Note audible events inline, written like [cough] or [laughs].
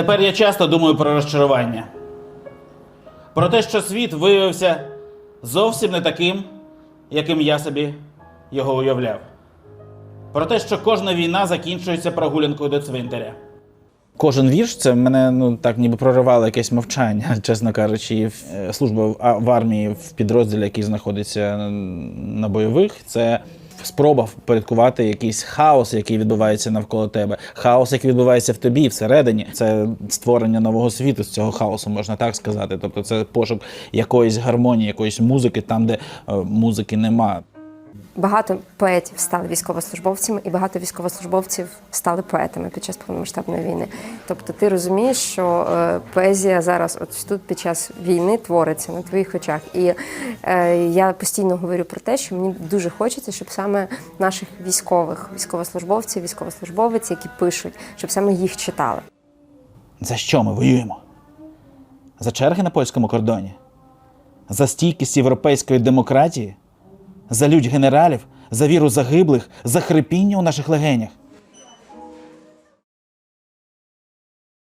Тепер я часто думаю про розчарування. Про те, що світ виявився зовсім не таким, яким я собі його уявляв. Про те, що кожна війна закінчується прогулянкою до цвинтаря. Кожен вірш це мене ну так ніби проривало якесь мовчання, [laughs] чесно кажучи. Е, служба в, армії в підрозділі, який знаходиться на бойових, це спроба впорядкувати якийсь хаос, який відбувається навколо тебе. Хаос, який відбувається в тобі всередині. Це створення нового світу з цього хаосу, можна так сказати. Тобто, це пошук якоїсь гармонії, якоїсь музики там, де е, музики нема. Багато поетів стали військовослужбовцями, і багато військовослужбовців стали поетами під час повномасштабної війни. Тобто, ти розумієш, що е, поезія зараз, от тут під час війни, твориться на твоїх очах. І е, я постійно говорю про те, що мені дуже хочеться, щоб саме наших військових, військовослужбовців, військовослужбовиць, які пишуть, щоб саме їх читали. За що ми воюємо? За черги на польському кордоні? За стійкість європейської демократії? За лють генералів? За віру загиблих? За хрипіння у наших легенях?